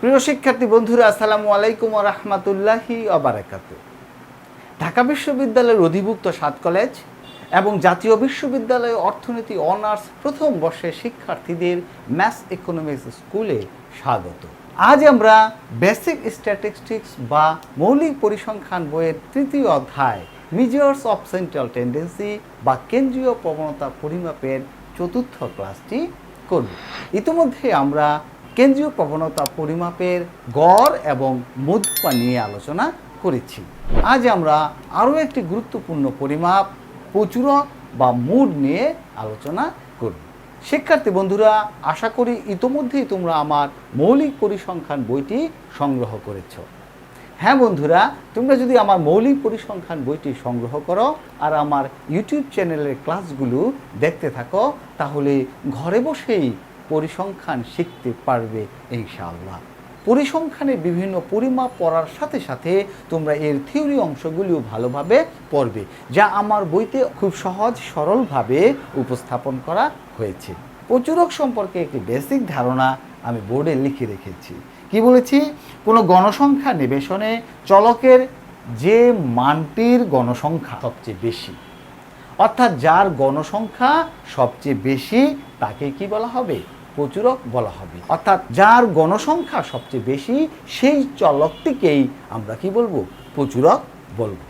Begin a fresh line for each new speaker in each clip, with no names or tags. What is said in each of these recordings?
প্রিয় শিক্ষার্থী বন্ধুরা, আসসালামু আলাইকুম রহমতুল্লাহি অবরাকাত ঢাকা বিশ্ববিদ্যালয়ের অধিভুক্ত সাত কলেজ এবং জাতীয় বিশ্ববিদ্যালয়ে অর্থনীতি অনার্স প্রথম বর্ষের শিক্ষার্থীদের ম্যাথ ইকোনমিক্স স্কুলে স্বাগত। আজ আমরা বেসিক স্ট্যাটিস্টিক্স বা মৌলিক পরিসংখ্যান বইয়ের তৃতীয় অধ্যায় মিজার্স অফ সেন্ট্রাল টেন্ডেন্সি বা কেন্দ্রীয় প্রবণতা পরিমাপের চতুর্থ ক্লাসটি করব। ইতিমধ্যে আমরা কেন্দ্রীয় প্রবণতা পরিমাপের গড় এবং মধ্যপা নিয়ে আলোচনা করেছি। আজ আমরা আরও একটি গুরুত্বপূর্ণ পরিমাপ, প্রচুরক বা মুড নিয়ে আলোচনা করব। শিক্ষার্থী বন্ধুরা, আশা করি ইতোমধ্যেই তোমরা আমার মৌলিক পরিসংখ্যান বইটি সংগ্রহ করেছ। হ্যাঁ বন্ধুরা, তোমরা যদি আমার মৌলিক পরিসংখ্যান বইটি সংগ্রহ করো আর আমার ইউটিউব চ্যানেলের ক্লাসগুলো দেখতে থাকো, তাহলে ঘরে বসেই পরিসংখ্যান শিখতে পারবে ইনশাআল্লাহ। পরিসংখ্যানের বিভিন্ন পরিমাপ পড়ার সাথে সাথে তোমরা এর থিওরি অংশগুলিও ভালোভাবে পড়বে, যা আমার বইতে খুব সহজ সরলভাবে উপস্থাপন করা হয়েছে। প্রচুরক সম্পর্কে একটি বেসিক ধারণা আমি বোর্ডে লিখে রেখেছি। কি বলেছি? কোনো গণসংখ্যা নিবেশনে চলকের যে মানটির গণসংখ্যা সবচেয়ে বেশি, অর্থাৎ যার গণসংখ্যা সবচেয়ে বেশি তাকে কি বলা হবে? প্রচুরক বলা হবে। অর্থাৎ যার গণসংখ্যা সবচেয়ে বেশি, সেই চলকটিকেই আমরা কি বলব? প্রচুরক বলব।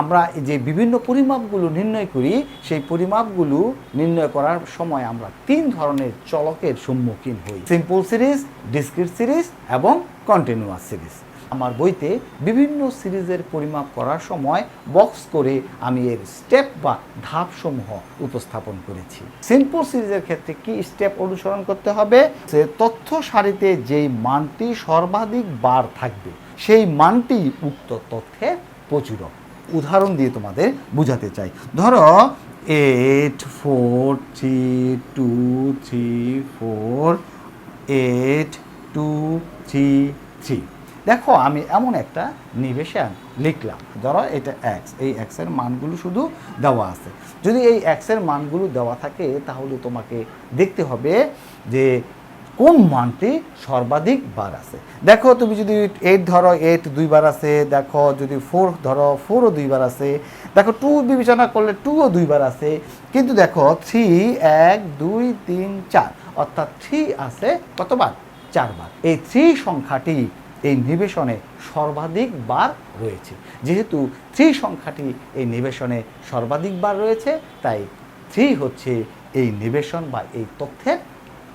আমরা যে বিভিন্ন পরিমাপগুলো নির্ণয় করি, সেই পরিমাপগুলো নির্ণয় করার সময় আমরা তিন ধরনের চলকের সম্মুখীন হই। সিম্পল সিরিজ ডিসক্রিট সিরিজ এবং কন্টিনিউয়াস সিরিজ আমার বইতে বিভিন্ন সিরিজের পরিমাপ করার সময় বক্স করে আমি এর স্টেপ বা ধাপসমূহ উপস্থাপন করেছি। সিম্পল সিরিজের ক্ষেত্রে কি স্টেপ অনুসরণ করতে হবে? সে তথ্য সারিতে যেই মানটি সর্বাধিক বার থাকবে, সেই মানটি উক্ত তথ্যের প্রচুরক। উদাহরণ দিয়ে তোমাদের বোঝাতে চাই। ধরো eight four three two three four eight two three three দেখো, আমি এমন একটা নিবেশন লিখলাম। ধরো এটা এক্স এই এক্সের মানগুলো শুধু দেওয়া আছে। যদি এই এক্সের মানগুলো দেওয়া থাকে, তাহলে তোমাকে দেখতে হবে যে কোন মানটি সর্বাধিক বার আছে। দেখো, তুমি যদি এইট ধরো এইট দুইবার আছে। দেখো, যদি ফোর ধরো ফোরও দুইবার আছে। দেখো টু বিবেচনা করলে টুও দুইবার আছে। কিন্তু দেখো থ্রি এক, দুই, তিন, চার, অর্থাৎ থ্রি আছে কতবার? চারবার। এই থ্রি সংখ্যাটি এই নিবেশনে সর্বাধিক বার রয়েছে। যেহেতু থ্রি সংখ্যাটি এই নিবেশনে সর্বাধিক বার রয়েছে, তাই থ্রি হচ্ছে এই নিবেশন বা এই তথ্যের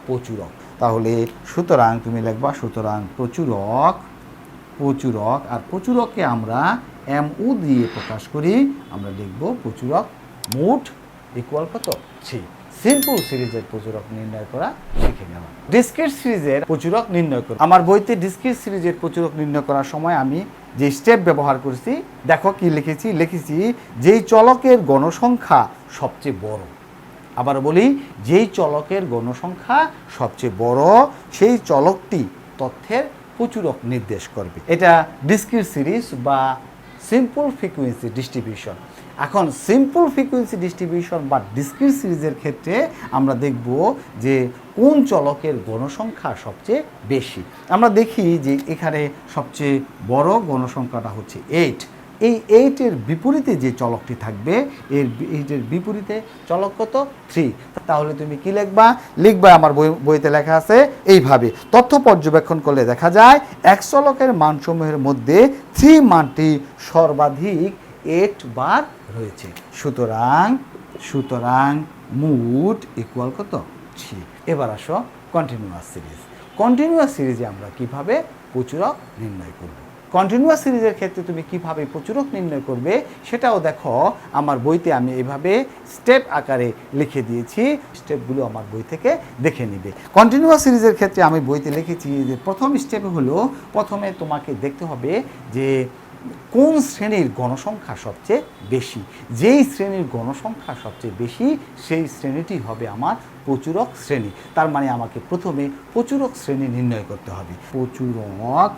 প্রচুরক। তাহলে সুতরাং তুমি লিখবা, সুতরাং প্রচুরক প্রচুরক, আর প্রচুরককে আমরা এম উ দিয়ে প্রকাশ করি, আমরা লিখব প্রচুরক মোট ইকুয়াল কত? থ্রি। সিম্পল সিরিজের প্রচুরক নির্ণয় করা শিখে গেলাম ডিসক্রিট সিরিজের প্রচুরক নির্ণয় করা। আমার বইতে ডিসক্রিট সিরিজের প্রচুরক নির্ণয় করার সময় আমি যে স্টেপ ব্যবহার করেছি, দেখো কি লিখেছি? লিখেছি, যেই চলকের গণসংখ্যা সবচেয়ে বড়। আবার বলি, যেই চলকের গণসংখ্যা সবচেয়ে বড়, সেই চলকটি তথ্যের প্রচুরক নির্দেশ করবে। এটা ডিসক্রিট সিরিজ বা সিম্পল ফ্রিকুয়েন্সি ডিস্ট্রিবিউশন এখন সিম্পল ফ্রিকুয়েন্সি ডিস্ট্রিবিউশন বা ডিসক্রিট সিরিজের ক্ষেত্রে আমরা দেখব যে কোন চলকের গণসংখ্যা সবচেয়ে বেশি। আমরা দেখি যে এখানে সবচেয়ে বড় গণসংখ্যাটা হচ্ছে এইট এই এইটের বিপরীতে যে চলকটি থাকবে, এর এইটের বিপরীতে চলক কত? থ্রি তাহলে তুমি কি লিখবা? লিখবা আমার বই বইতে লেখা আছে এইভাবে। তথ্য পর্যবেক্ষণ করলে দেখা যায়, এক চলকের মানসমূহের মধ্যে থ্রি মানটি সর্বাধিক এইট বার রয়েছে। সুতরাং সুতরাং মুড ইকুয়াল কত? থ্রি এবার আসো কন্টিনিউয়াস সিরিজ কন্টিনিউয়াস সিরিজে আমরা কীভাবে প্রচুরক নির্ণয় করব? কন্টিনিউয়াস সিরিজের ক্ষেত্রে তুমি কীভাবে প্রচুরক নির্ণয় করবে? সেটাও দেখো, আমার বইতে আমি এইভাবে স্টেপ আকারে লিখে দিয়েছি। স্টেপগুলো আমার বই থেকে দেখে নিবে। কন্টিনিউয়াস সিরিজের ক্ষেত্রে আমি বইতে লিখেছি যে প্রথম স্টেপ হলো, প্রথমে তোমাকে দেখতে হবে যে কোন শ্রেণির গণসংখ্যা সবচেয়ে বেশি? যেই শ্রেণির গণসংখ্যা সবচেয়ে বেশি, সেই শ্রেণীটি হবে আমার প্রচুরক শ্রেণি। তার মানে আমাকে প্রথমে প্রচুরক শ্রেণি নির্ণয় করতে হবে। প্রচুরক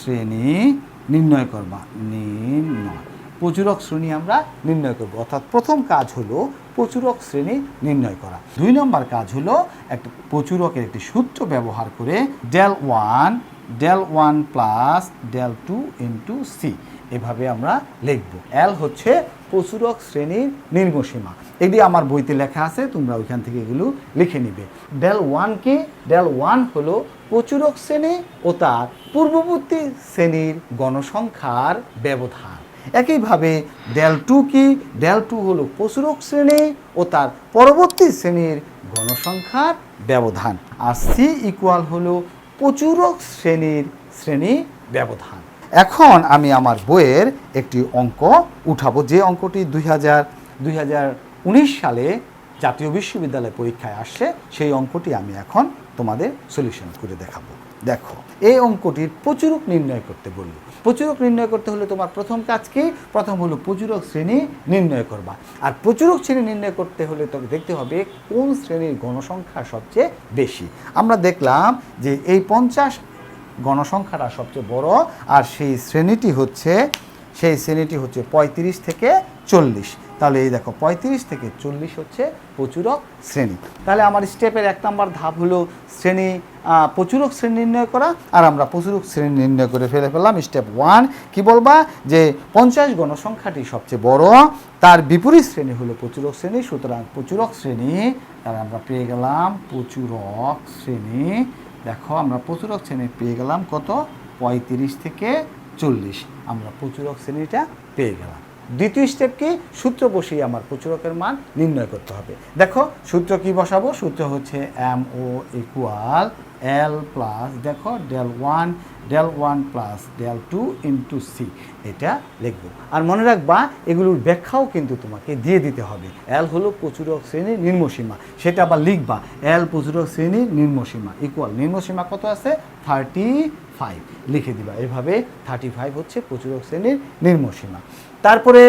শ্রেণি নির্ণয় করবা। নির্ণয়। প্রচুরক শ্রেণি আমরা নির্ণয় করব। অর্থাৎ প্রথম কাজ হলো প্রচুরক শ্রেণি নির্ণয় করা। দুই নম্বর কাজ হলো একটা প্রচুরকের একটি সূত্র ব্যবহার করে del one del one plus del two into C. এভাবে আমরা লিখব। এল হচ্ছে প্রচুরক শ্রেণির নির্মসীমা এটি আমার বইতে লেখা আছে, তোমরা ওইখান থেকে এগুলো লিখে নিবে। ডেল ওয়ান কি? ডেল ওয়ান হলো প্রচুরক শ্রেণি ও তার পূর্ববর্তী শ্রেণির গণসংখ্যার ব্যবধান। একইভাবে ডেল টু কি? ডেল টু হলো প্রচুরক শ্রেণি ও তার পরবর্তী শ্রেণির গণসংখ্যার ব্যবধান। আর সি ইকুয়াল হলো প্রচুরক শ্রেণির শ্রেণি ব্যবধান। এখন আমি আমার বইয়ের একটি অঙ্ক উঠাবো। যে অঙ্কটি দুই হাজার দুই হাজার উনিশ সালে জাতীয় বিশ্ববিদ্যালয় পরীক্ষায় আসছে, সেই অঙ্কটি আমি এখন তোমাদের সলিউশন করে দেখাবো। দেখো, এই অঙ্কটির প্রচুরক নির্ণয় করতে বলল। প্রচুরক নির্ণয় করতে হলে তোমার প্রথম কাজ কি? প্রথম হলো প্রচুরক শ্রেণি নির্ণয় করবা। আর প্রচুরক শ্রেণি নির্ণয় করতে হলে তোকে দেখতে হবে কোন শ্রেণির গণসংখ্যা সবচেয়ে বেশি। আমরা দেখলাম যে এই পঞ্চাশ গণসংখ্যাটা সবচেয়ে বড়, আর সেই শ্রেণীটি হচ্ছে, সেই শ্রেণীটি হচ্ছে পঁয়ত্রিশ থেকে চল্লিশ। তাহলে এই দেখো, পঁয়ত্রিশ থেকে চল্লিশ হচ্ছে প্রচুরক শ্রেণি। তাহলে আমার স্টেপের এক নম্বর ধাপ হলো শ্রেণি প্রচুরক শ্রেণি নির্ণয় করা, আর আমরা প্রচুরক শ্রেণি নির্ণয় করে ফেলে ফেললাম স্টেপ ওয়ান। কি বলবা? যে পঞ্চাশ গণসংখ্যাটি সবচেয়ে বড়, তার বিপরীত শ্রেণি হলো প্রচুরক শ্রেণি, সুতরাং প্রচুরক শ্রেণি, তাহলে আমরা পেয়ে গেলাম প্রচুরক শ্রেণি। দেখো, আমরা প্রচুরক শ্রেণি পেয়ে গেলাম কত? পঁয়ত্রিশ থেকে চল্লিশ। আমরা প্রচুরক শ্রেণীটা পেয়ে গেলাম। দ্বিতীয় স্টেপ কি? সূত্র বসিয়ে আমার প্রচুরকের মান নির্ণয় করতে হবে। দেখো, সূত্র কি বসাবো? সূত্র হচ্ছে M O equal L plus দেখো del one del one plus del two into C এটা লিখব। আর মনে রাখবা, এগুলোর ব্যাখ্যাও কিন্তু তোমাকে দিয়ে দিতে হবে। এল হলো প্রচুরক শ্রেণির নিম্নসীমা, সেটা আবার লিখবা। এল প্রচুরক শ্রেণির নিম্নসীমা ইকুয়াল নিম্নসীমা কত আছে? থার্টি ফাইভ লিখে দিবা। এভাবে থার্টি ফাইভ হচ্ছে প্রচুরক শ্রেণির নিম্নসীমা। তারপরে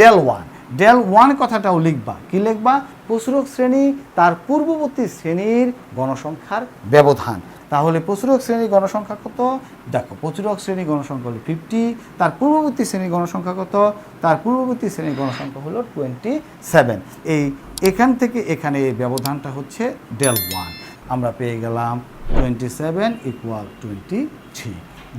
ডেল ওয়ান ডেল ওয়ান কথাটাও লিখবা। কি লিখবা? প্রচুরক শ্রেণি তার পূর্ববর্তী শ্রেণির গণসংখ্যার ব্যবধান। তাহলে প্রচুরক শ্রেণির গণসংখ্যা কত? দেখো প্রচুরক শ্রেণির গণসংখ্যা হলো ফিফটি তার পূর্ববর্তী শ্রেণির গণসংখ্যা কত? তার পূর্ববর্তী শ্রেণির গণসংখ্যা হলো টোয়েন্টি সেভেন এই এখান থেকে এখানে এই ব্যবধানটা হচ্ছে ডেল ওয়ান আমরা পেয়ে গেলাম twenty seven equal twenty three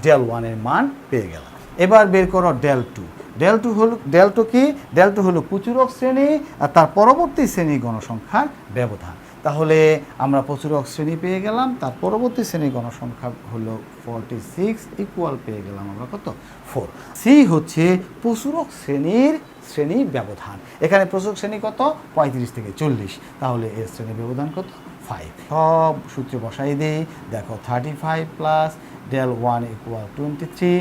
del ওয়ানের মান পেয়ে গেলাম। এবার বের করো ডেল টু ডেল টু হল ডেল টু কি? ডেল টু হলো প্রচুরক শ্রেণি, আর তার পরবর্তী শ্রেণি গণসংখ্যার ব্যবধান। তাহলে আমরা প্রচুরক শ্রেণি পেয়ে গেলাম, তার পরবর্তী শ্রেণি গণসংখ্যা হলো ফর্টি সিক্স ইকুয়াল পেয়ে গেলাম আমরা কত? ফোর সি হচ্ছে প্রচুরক শ্রেণির শ্রেণি ব্যবধান। এখানে প্রচুরক শ্রেণি কত? পঁয়ত্রিশ থেকে চল্লিশ। তাহলে এর শ্রেণি ব্যবধান কত? ফাইভ সব সূত্রে বসাই দিই। দেখো thirty five plus del one equal twenty three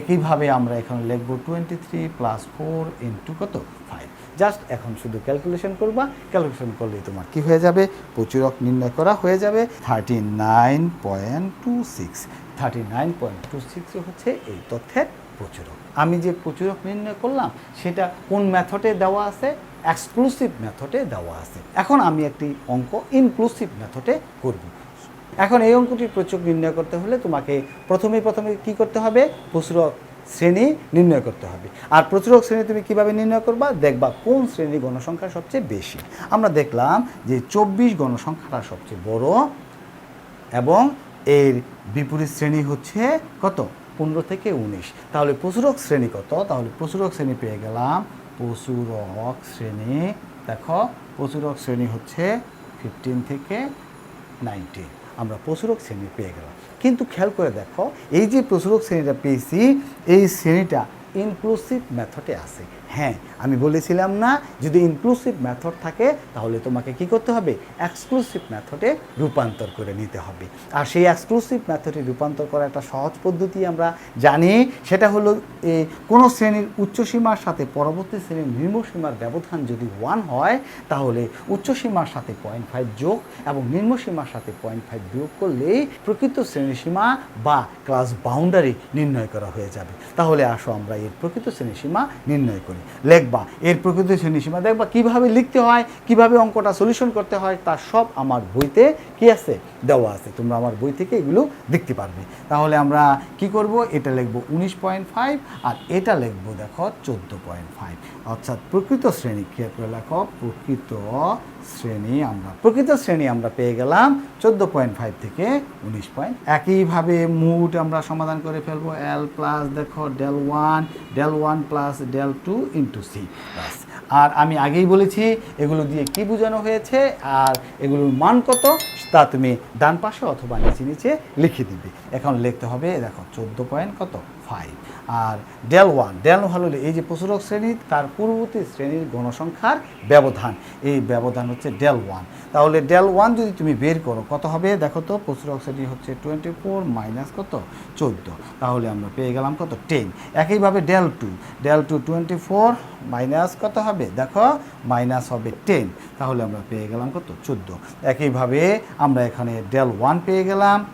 একইভাবে আমরা এখন লিখব twenty three plus four into কত? ফাইভ জাস্ট এখন শুধু ক্যালকুলেশন করবা ক্যালকুলেশন করলেই তোমার কি হয়ে যাবে? প্রচুরক নির্ণয় করা হয়ে যাবে thirty nine point two six thirty nine point two six হচ্ছে এই তথ্যের প্রচুরক। আমি যে প্রচুরক নির্ণয় করলাম, সেটা কোন মেথডে দেওয়া আছে? এক্সক্লুসিভ মেথডে দেওয়া আছে। এখন আমি একটি অঙ্ক ইনক্লুসিভ মেথডে করব। এখন এই অঙ্কটির প্রচুর নির্ণয় করতে হলে তোমাকে প্রথমে প্রথমে কি করতে হবে? প্রচুরক শ্রেণি নির্ণয় করতে হবে। আর প্রচুরক শ্রেণি তুমি কীভাবে নির্ণয় করবা? দেখবা কোন শ্রেণির গণসংখ্যা সবচেয়ে বেশি। আমরা দেখলাম যে চব্বিশ গণসংখ্যাটা সবচেয়ে বড় এবং এর বিপরীত শ্রেণি হচ্ছে কত? পনেরো থেকে উনিশ। তাহলে প্রচুরক শ্রেণি কত? তাহলে প্রচুরক শ্রেণি পেয়ে গেলাম। প্রচুরক শ্রেণি, দেখো, প্রচুরক শ্রেণি হচ্ছে ফিফটিন থেকে নাইনটিন। আমরা প্রচুরক শ্রেণি পেয়ে গেলাম। কিন্তু খেয়াল করে দেখো, এই যে প্রচুরক শ্রেণীটা পেয়েছি, এই শ্রেণীটা ইনক্লুসিভ মেথডে আছে। হ্যাঁ আমি বলেছিলাম না, যদি ইনক্লুসিভ মেথড থাকে, তাহলে তোমাকে কি করতে হবে? এক্সক্লুসিভ মেথডে রূপান্তর করে নিতে হবে। আর সেই এক্সক্লুসিভ মেথডে রূপান্তর করার একটা সহজ পদ্ধতি আমরা জানি, সেটা হলো কোনো শ্রেণির উচ্চসীমার সাথে পরবর্তী শ্রেণির নিম্নসীমার ব্যবধান যদি ওয়ান হয়, তাহলে উচ্চসীমার সাথে পয়েন্ট ফাইভ যোগ এবং নিম্নসীমার সাথে পয়েন্ট ফাইভ বিয়োগ করলেই প্রকৃত শ্রেণীসীমা বা ক্লাস বাউন্ডারি নির্ণয় করা হয়ে যাবে। তাহলে আসো আমরা এর প্রকৃত শ্রেণীসীমা নির্ণয় করি। লেখবা। এর প্রকৃত শ্রেণীসীমা দেখবা কীভাবে লিখতে হয়, কীভাবে অঙ্কটা সলিউশন করতে হয়, তা সব আমার বইতে কি আছে? দেওয়া আছে। তোমরা আমার বই থেকে এগুলো দেখতে পারবে। তাহলে আমরা কি করব? এটা লিখব উনিশ পয়েন্ট ফাইভ আর এটা লিখব দেখো চোদ্দ পয়েন্ট ফাইভ অর্থাৎ প্রকৃত শ্রেণি কি করে লেখো? প্রকৃত শ্রেণি আমরা, প্রকৃত শ্রেণি আমরা পেয়ে গেলাম চোদ্দ পয়েন্ট ফাইভ থেকে উনিশ পয়েন্ট। একইভাবে মুট আমরা সমাধান করে ফেলব। এল প্লাস দেখো del one del one plus del two into C plus আর আমি আগেই বলেছি, এগুলো দিয়ে কি বোঝানো হয়েছে আর এগুলোর মান কত, তা তুমি ডান পাশে অথবা নিচে নিচে লিখে দিবে। এখন লিখতে হবে, দেখো, চোদ্দ পয়েন্ট কত? ফাইভ। আর ডেল ওয়ান, ডেল হলো এই যে প্রচুরক শ্রেণি, তার পূর্ববর্তী শ্রেণির গণসংখ্যার ব্যবধান। এই ব্যবধান হচ্ছে ডেল ওয়ান। তাহলে ডেল ওয়ান যদি তুমি বের করো, কত হবে? দেখো তো, প্রচুরক শ্রেণি হচ্ছে টোয়েন্টি ফোর মাইনাস কত? চোদ্দ। তাহলে আমরা পেয়ে গেলাম কত? টেন। একইভাবে del two del two twenty four minus কত হবে? দেখো, মাইনাস হবে টেন। তাহলে আমরা পেয়ে গেলাম কত? চোদ্দ। একইভাবে আমরা এখানে ডেল ওয়ান পেয়ে গেলাম,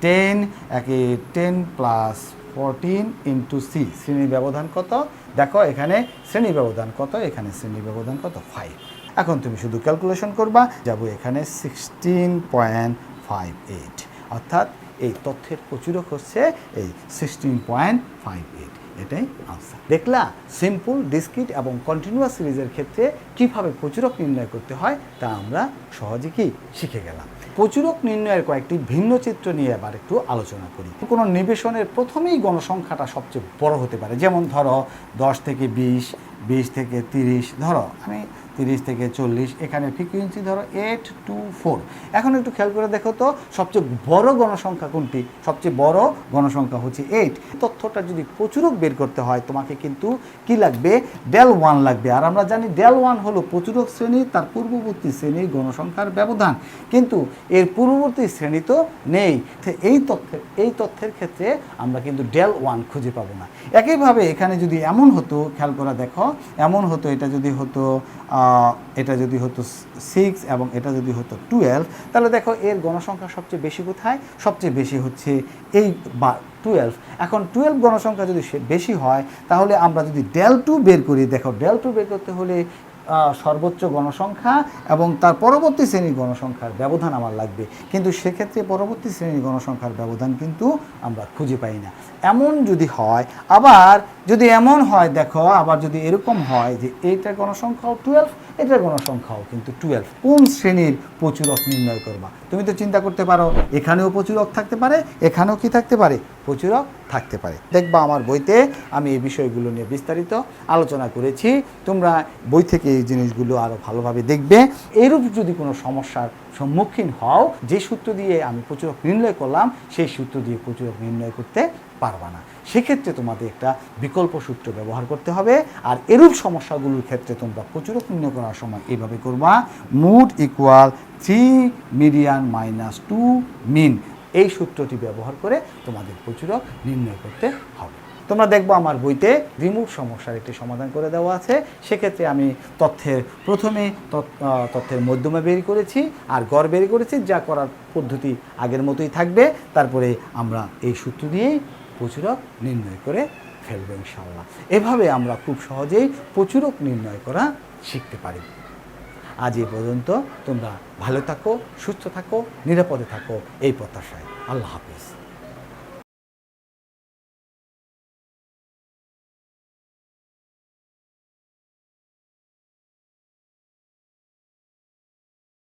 টেন, একে ten plus fourteen into C শ্রেণি ব্যবধান কত? দেখো, এখানে শ্রেণি ব্যবধান কত, এখানে শ্রেণি ব্যবধান কত? ফাইভ এখন তুমি শুধু ক্যালকুলেশন করবা, যাব এখানে সিক্সটিন পয়েন্ট ফাইভ এইট অর্থাৎ এই তথ্যের প্রচুরক হচ্ছে এই সিক্সটিন পয়েন্ট ফাইভ এইট এটাই আনসার দেখলা সিম্পল ডিসক্রিট এবং কন্টিনিউয়াস সিরিজের ক্ষেত্রে কীভাবে প্রচুরক নির্ণয় করতে হয়, তা আমরা সহজে কি শিখে গেলাম। প্রচুরক নির্ণয়ের কয়েকটি ভিন্ন চিত্র নিয়ে আবার একটু আলোচনা করি। কোনো নিবেশনের প্রথমেই গণসংখ্যাটা সবচেয়ে বড় হতে পারে। যেমন ধরো, দশ থেকে বিশ বিশ থেকে তিরিশ, ধরো, আমি তিরিশ থেকে চল্লিশ, এখানে ফ্রিকুয়েন্সি ধরো এইট টু ফোর এখন একটু খেয়াল করে দেখো তো, সবচেয়ে বড় গণসংখ্যা কোনটি? সবচেয়ে বড় গণসংখ্যা হচ্ছে এইট তথ্যটা যদি প্রচুরক বের করতে হয়, তোমাকে কিন্তু কি লাগবে? ডেল ওয়ান লাগবে। আর আমরা জানি ডেল ওয়ান হলো প্রচুরক শ্রেণি, তার পূর্ববর্তী শ্রেণির গণসংখ্যার ব্যবধান। কিন্তু এর পূর্ববর্তী শ্রেণি তো নেই। এই তথ্যের এই তথ্যের ক্ষেত্রে আমরা কিন্তু ডেল ওয়ান খুঁজে পাবো না। একইভাবে এখানে যদি এমন হতো, খেয়াল করা দেখো এমন হতো, এটা যদি হতো এটা যদি হতো সিক্স এবং এটা যদি হতো টুয়েলভ তাহলে দেখো এর গণসংখ্যা সবচেয়ে বেশি কোথায়? সবচেয়ে বেশি হচ্ছে এই বা টুয়েলভ এখন টুয়েলভ গণসংখ্যা যদি বেশি হয়, তাহলে আমরা যদি ডেল টু বের করি, দেখো ডেল টু বের করতে হলে সর্বোচ্চ গণসংখ্যা এবং তার পরবর্তী শ্রেণির গণসংখ্যার ব্যবধান আমার লাগবে। কিন্তু সেক্ষেত্রে পরবর্তী শ্রেণির গণসংখ্যার ব্যবধান কিন্তু আমরা খুঁজে পাই না। এমন যদি হয়, আবার যদি এমন হয়, দেখো, আবার যদি এরকম হয় যে এইটার গণসংখ্যাও টুয়েলভ এটার গণসংখ্যাও কিন্তু টুয়েলভ কোন শ্রেণির প্রচুরক নির্ণয় করবা? তুমি তো চিন্তা করতে পারো, এখানেও প্রচুরক থাকতে পারে, এখানেও কি থাকতে পারে? প্রচুরক থাকতে পারে। দেখবা আমার বইতে আমি এই বিষয়গুলো নিয়ে বিস্তারিত আলোচনা করেছি। তোমরা বই থেকে এই জিনিসগুলো আরও ভালোভাবে দেখবে। এরূপ যদি কোনো সমস্যার সম্মুখীন হও, যে সূত্র দিয়ে আমি প্রচুরক নির্ণয় করলাম, সেই সূত্র দিয়ে প্রচুরক নির্ণয় করতে পারবা না। সেক্ষেত্রে তোমাদের একটা বিকল্প সূত্র ব্যবহার করতে হবে। আর এরূপ সমস্যাগুলোর ক্ষেত্রে তোমরা প্রচুরক নির্ণয় করার সময় এইভাবে করবা। Mode equal three median minus two mean এই সূত্রটি ব্যবহার করে তোমাদের প্রচুরক নির্ণয় করতে হবে। তোমরা দেখব আমার বইতে রিমুভ সমস্যার একটি সমাধান করে দেওয়া আছে। সেক্ষেত্রে আমি তথ্যের প্রথমে তথ্য- তথ্যের মধ্যমে বের করেছি আর গড় বের করেছি। যা করার পদ্ধতি আগের মতোই থাকবে। তারপরে আমরা এই সূত্র দিয়েই প্রচুরক নির্ণয় করে ফেলবে ইনশাল্লাহ এভাবে আমরা খুব সহজেই প্রচুরক নির্ণয় করা শিখতে পারি। আজ এ পর্যন্ত তোমরা ভালো থাকো, সুস্থ থাকো, নিরাপদে থাকো, এই প্রত্যাশায়। আল্লাহ হাফিজ।